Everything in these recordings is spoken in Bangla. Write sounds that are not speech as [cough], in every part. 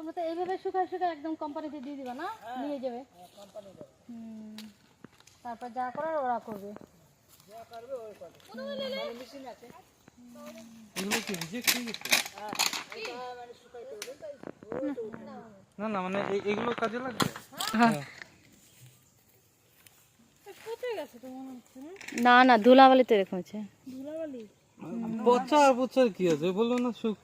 তোমরা তো এইভাবে শুকায় শুকায় একদম কোম্পানিতে দিয়ে দিবা না? নিয়ে যাবে? তারপর যা করার ওরা করবে। রিজেক্ট হয়ে গেছে না না মানে এগুলো কাজে লাগবে? হ্যাঁ। কোথায় তো মনে হচ্ছে? না না ধুলাবালিতে এরকম আছে ধুলাবালি? পচা আর পচার কি আছে? বলল না শুক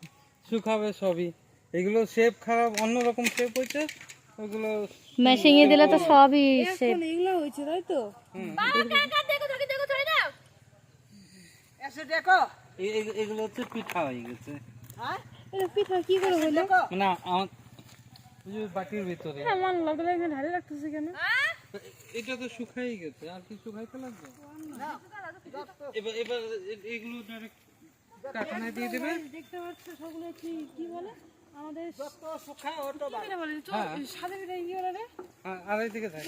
শুকাবে সবই। এগুলো শেপ খারাপ অন্যরকম শেপ হয়েছে ওগুলো মেশিনে দিলে তো সবই এখন এগুলো হয়েছে তাই তো? এ- এ- এগুলো হচ্ছে পিঠা হয়ে গেছে। এটা পিঠা কি করে হলো? মানে আমার বাটির ভিতরে। আমার লাগলে এখানে ঢালে রাখতেছে কেন? এটা তো শুকাই গেছে আর কি শুকাইতে লাগবে? এবার এবার এগুলো ডাইরেক্ট কারখানায় দিয়ে দেবে। দেখতে পাচ্ছ সবগুলো কি কি বলে? আমাদের সাদা পিঠা কি বলে আর- আর এদিকে দেখ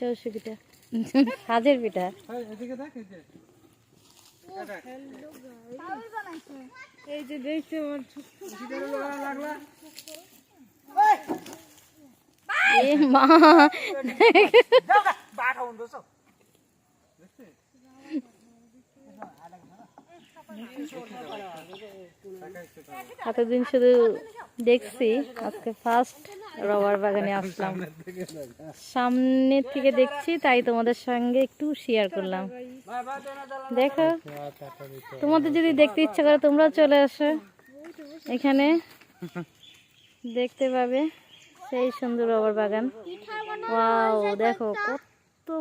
চৌষি পিঠা। সাজের পিঠা। এদিকে দেখ এই যে। এই যে দেখতে এ মা। এতদিন শুধু দেখছি, আজকে ফার্স্ট রবার বাগানে আসলাম। সামনের থেকে দেখছি, তাই তোমাদের সঙ্গে একটু শেয়ার করলাম। দেখো, তোমাদের যদি দেখতে ইচ্ছা করে তোমরাও চলে আসো। এখানে দেখতে পাবে সেই সুন্দর রবার বাগান। ওয়াও দেখো কত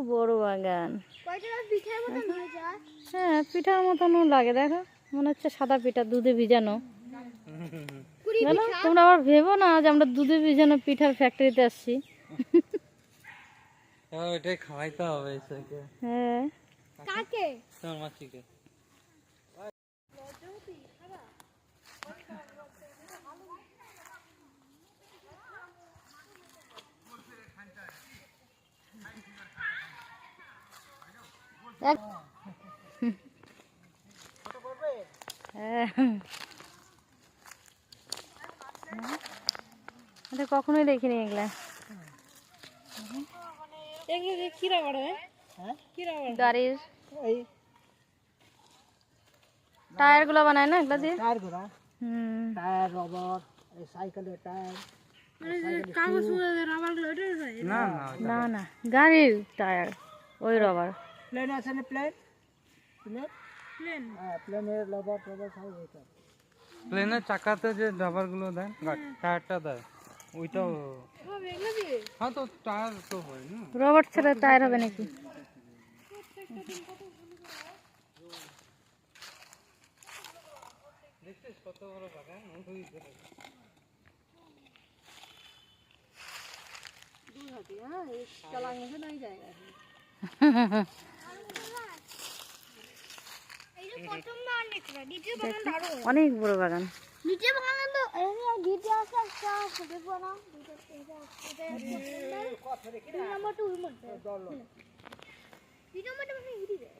বড় বাগান। হ্যাঁ পিঠার মতনও লাগে দেখো। মনে হচ্ছে সাদা পিঠা দুধে ভিজানো। জানো তোমরা আবার ভেবো না যে আমরা দুধে ভিজানো পিঠার ফ্যাক্টরিতে আসছি। হ্যাঁ, ওইটাই খাওয়াইতে হবে এসেকে। হ্যাঁ। তোমার মাসিকে এক- হ্যাঁ। এটা কখনোই দেখিনি এগুলা। এগুলো যে কিরা বড় হ্যাঁ? কিরা বড় গাড়ির। টায়ারগুলো বানায় না এগুলা দিয়ে? হুম। মানে রাবার হয়? না না না গাড়ির টায়ার ওই রবার প্লেন আছে না প্লেন প্লেন প্লেন হ্যাঁ প্লেনের লবর টবর সব ওইটা। প্লেনের চাকাতে যে রাবারগুলো দেয় টায়ারটা দেয় ওইটাও হবে এগুলো দিয়ে? হ্যাঁ তো টায়ার তো হয় না। রবার ছাড়া টায়ার হবে নাকি? দেখছিস কত বড় বাগান ওই যে- চালান গেছে না এই জায়গায় [laughs] অনেক বড় বাগান। নিচে বাগান তো গিটে আসে একটা দেখব না। দুটো এটা এটা দুই নম্বরটা উড়ে মরতে দুই নম্বরটা মানে হিড়ি দেয়